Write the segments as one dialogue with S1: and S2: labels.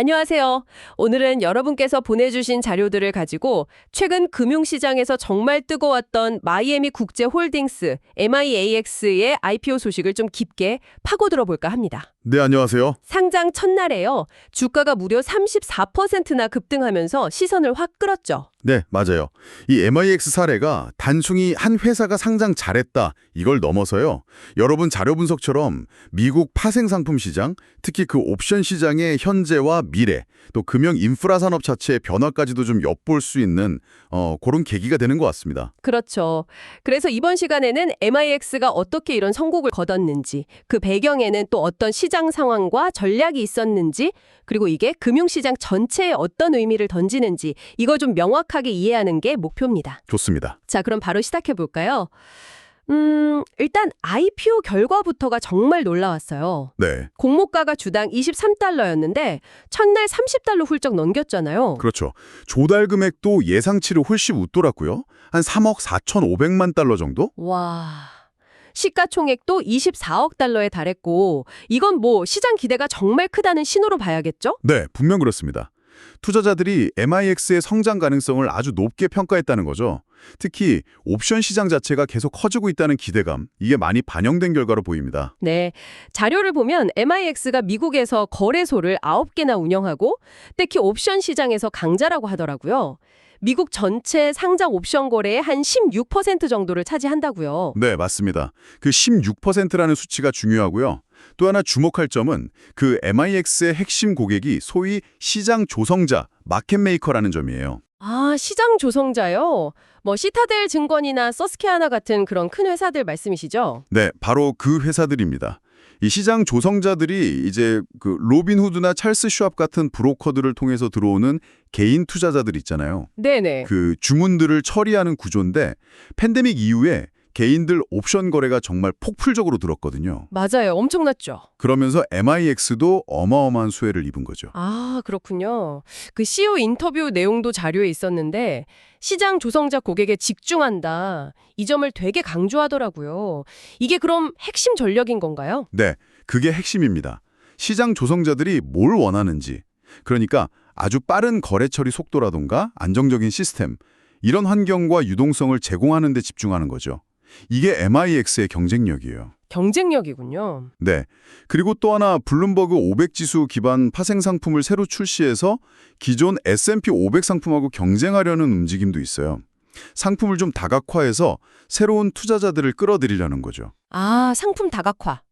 S1: 안녕하세요. 오늘은 여러분께서 보내주신 자료들을 가지고 최근 금융시장에서 정말 뜨거웠던 마이애미 국제 홀딩스 MIAX의 IPO 소식을 좀 깊게 파고들어 볼까 합니다.
S2: 네, 안녕하세요.
S1: 상장 첫날에요. 주가가 무려 34%나 급등하면서 시선을 확 끌었죠.
S2: 네, 맞아요. 이 MIX 사례가 단순히 한 회사가 상장 잘했다 이걸 넘어서요. 여러분 자료 분석처럼 미국 파생 상품 시장, 특히 그 옵션 시장의 현재와 미래, 또 금융 인프라 산업 자체의 변화까지도 좀 엿볼 수 있는 어, 그런 계기가 되는 것 같습니다.
S1: 그렇죠. 그래서 이번 시간에는 MIX가 어떻게 이런 성공을 거뒀는지, 그 배경에는 또 어떤 시장 상황과 전략이 있었는지, 그리고 이게 금융 시장 전체에 어떤 의미를 던지는지, 이걸 좀 명확 하게 이해하는 게 목표입니다.
S2: 좋습니다.
S1: 자, 그럼 바로 시작해 볼까요? 음, 일단 IPO 결과부터가 정말 놀라웠어요.
S2: 네,
S1: 공모가가 주당 23달러였는데 첫날 30달러 훌쩍 넘겼잖아요.
S2: 그렇죠. 조달 금액도 예상치를 훨씬 웃돌았고요. 한 3억 4,500만 달러 정도?
S1: 와. 시가총액도 24억 달러에 달했고 이건 뭐 시장 기대가 정말 크다는 신호로 봐야겠죠?
S2: 네, 분명 그렇습니다. 투자자들이 MIX의 성장 가능성을 아주 높게 평가했다는 거죠. 특히 옵션 시장 자체가 계속 커지고 있다는 기대감, 이게 많이 반영된 결과로 보입니다.
S1: 네. 자료를 보면 MIX가 미국에서 거래소를 9개나 운영하고 특히 옵션 시장에서 강자라고 하더라고요. 미국 전체 상장 옵션 거래의 한 16% 정도를 차지한다고요.
S2: 네, 맞습니다. 그 16%라는 수치가 중요하고요. 또 하나 주목할 점은 그 MIX의 핵심 고객이 소위 시장 조성자, 마켓메이커라는 점이에요.
S1: 아, 시장 조성자요? 뭐 시타델 증권이나 서스케하나 같은 그런 큰 회사들 말씀이시죠?
S2: 네, 바로 그 회사들입니다. 이 시장 조성자들이 이제 그 로빈후드나 찰스 슈왑 같은 브로커들을 통해서 들어오는 개인 투자자들 있잖아요.
S1: 네네.
S2: 그 주문들을 처리하는 구조인데 팬데믹 이후에 개인들 옵션 거래가 정말 폭풀적으로 늘었거든요.
S1: 맞아요. 엄청났죠.
S2: 그러면서 MIX도 어마어마한 수혜를 입은 거죠.
S1: 아, 그렇군요. 그 CEO 인터뷰 내용도 자료에 있었는데 시장 조성자 고객에 집중한다. 이 점을 되게 강조하더라고요. 이게 그럼 핵심 전략인 건가요?
S2: 네, 그게 핵심입니다. 시장 조성자들이 뭘 원하는지, 그러니까 아주 빠른 거래 처리 속도라던가 안정적인 시스템, 이런 환경과 유동성을 제공하는 데 집중하는 거죠. 이게 MIX의 경쟁력이에요.
S1: 경쟁력이군요.
S2: 네. 그리고 또 하나 블룸버그 500 지수 기반 파생 상품을 새로 출시해서 기존 S&P 500 상품하고 경쟁하려는 움직임도 있어요. 상품을 좀 다각화해서 새로운 투자자들을 끌어들이려는 거죠.
S1: 아, 상품 다각화.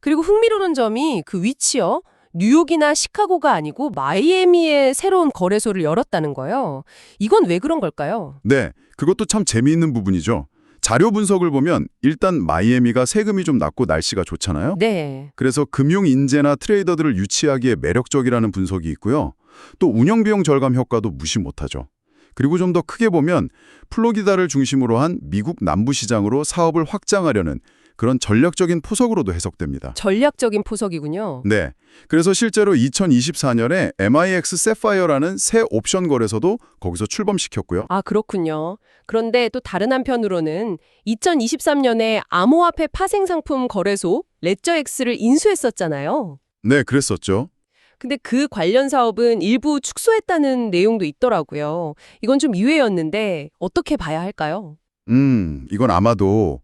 S1: 그리고 흥미로운 점이 그 위치요. 뉴욕이나 시카고가 아니고 마이애미에 새로운 거래소를 열었다는 거예요. 이건 왜 그런 걸까요?
S2: 네, 그것도 참 재미있는 부분이죠. 자료 분석을 보면 일단 마이애미가 세금이 좀 낮고 날씨가 좋잖아요.
S1: 네.
S2: 그래서 금융 인재나 트레이더들을 유치하기에 매력적이라는 분석이 있고요. 또 운영 비용 절감 효과도 무시 못하죠. 그리고 좀 더 크게 보면 플로리다를 중심으로 한 미국 남부 시장으로 사업을 확장하려는 그런 전략적인 포석으로도 해석됩니다.
S1: 전략적인 포석이군요.
S2: 네. 그래서 실제로 2024년에 MIX 세파이어라는 새 옵션 거래소도 거기서 출범시켰고요.
S1: 아, 그렇군요. 그런데 또 다른 한편으로는 2023년에 암호화폐 파생 상품 거래소 레저엑스를 인수했었잖아요.
S2: 네, 그랬었죠.
S1: 근데 그 관련 사업은 일부 축소했다는 내용도 있더라고요. 이건 좀 이외였는데 어떻게 봐야 할까요?
S2: 음, 이건 아마도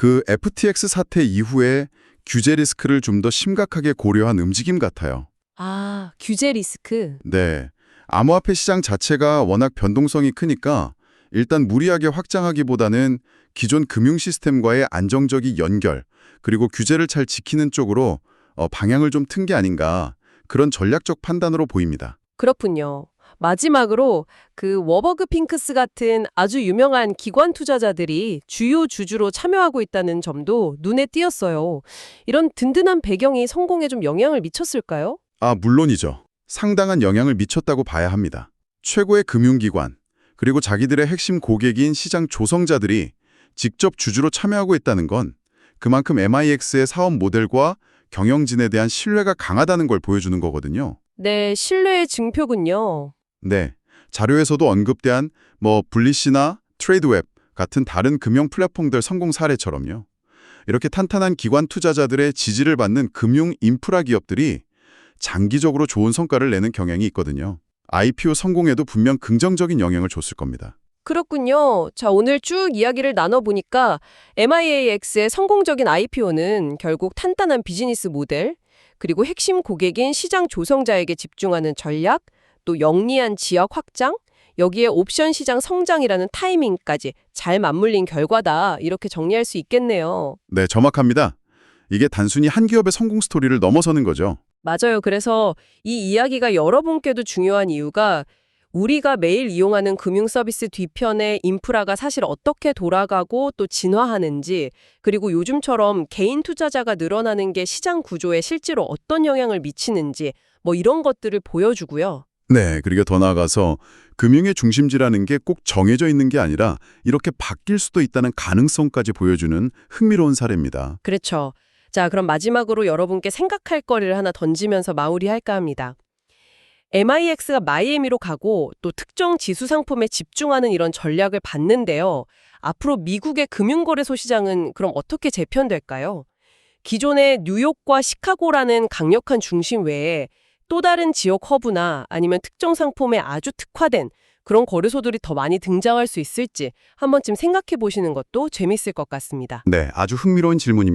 S2: 그 FTX 사태 이후에 규제 리스크를 좀 더 심각하게 고려한 움직임 같아요.
S1: 아, 규제 리스크.
S2: 네. 암호화폐 시장 자체가 워낙 변동성이 크니까 일단 무리하게 확장하기보다는 기존 금융 시스템과의 안정적인 연결, 그리고 규제를 잘 지키는 쪽으로 어, 방향을 좀 튼 게 아닌가 그런 전략적 판단으로 보입니다.
S1: 그렇군요. 마지막으로 그 워버그 핑크스 같은 아주 유명한 기관 투자자들이 주요 주주로 참여하고 있다는 점도 눈에 띄었어요. 이런 든든한 배경이 성공에 좀 영향을 미쳤을까요?
S2: 아, 물론이죠. 상당한 영향을 미쳤다고 봐야 합니다. 최고의 금융기관, 그리고 자기들의 핵심 고객인 시장 조성자들이 직접 주주로 참여하고 있다는 건 그만큼 MIX의 사업 모델과 경영진에 대한 신뢰가 강하다는 걸 보여주는 거거든요.
S1: 네, 신뢰의 증표군요.
S2: 네. 자료에서도 언급된 뭐 블리시나 트레이드웹 같은 다른 금융 플랫폼들 성공 사례처럼요. 이렇게 탄탄한 기관 투자자들의 지지를 받는 금융 인프라 기업들이 장기적으로 좋은 성과를 내는 경향이 있거든요. IPO 성공에도 분명 긍정적인 영향을 줬을 겁니다.
S1: 그렇군요. 자, 오늘 쭉 이야기를 나눠보니까 MIAX의 성공적인 IPO는 결국 탄탄한 비즈니스 모델, 그리고 핵심 고객인 시장 조성자에게 집중하는 전략, 또 영리한 지역 확장, 여기에 옵션 시장 성장이라는 타이밍까지 잘 맞물린 결과다. 이렇게 정리할 수 있겠네요.
S2: 네, 정확합니다. 이게 단순히 한 기업의 성공 스토리를 넘어서는 거죠.
S1: 맞아요. 그래서 이 이야기가 여러분께도 중요한 이유가 우리가 매일 이용하는 금융 서비스 뒤편의 인프라가 사실 어떻게 돌아가고 또 진화하는지, 그리고 요즘처럼 개인 투자자가 늘어나는 게 시장 구조에 실제로 어떤 영향을 미치는지, 뭐 이런 것들을 보여주고요.
S2: 네, 그리고 더 나아가서 금융의 중심지라는 게 꼭 정해져 있는 게 아니라 이렇게 바뀔 수도 있다는 가능성까지 보여주는 흥미로운 사례입니다.
S1: 그렇죠. 자, 그럼 마지막으로 여러분께 생각할 거리를 하나 던지면서 마무리할까 합니다. MIX가 마이애미로 가고 또 특정 지수 상품에 집중하는 이런 전략을 받는데요. 앞으로 미국의 금융거래소 시장은 그럼 어떻게 재편될까요? 기존의 뉴욕과 시카고라는 강력한 중심 외에 또 다른 지역 허브나 아니면 특정 상품에 아주 특화된 그런 거래소들이 더 많이 등장할 수 있을지 한 번쯤 생각해 보시는 것도 재밌을 것 같습니다.
S2: 네, 아주 흥미로운 질문입니다.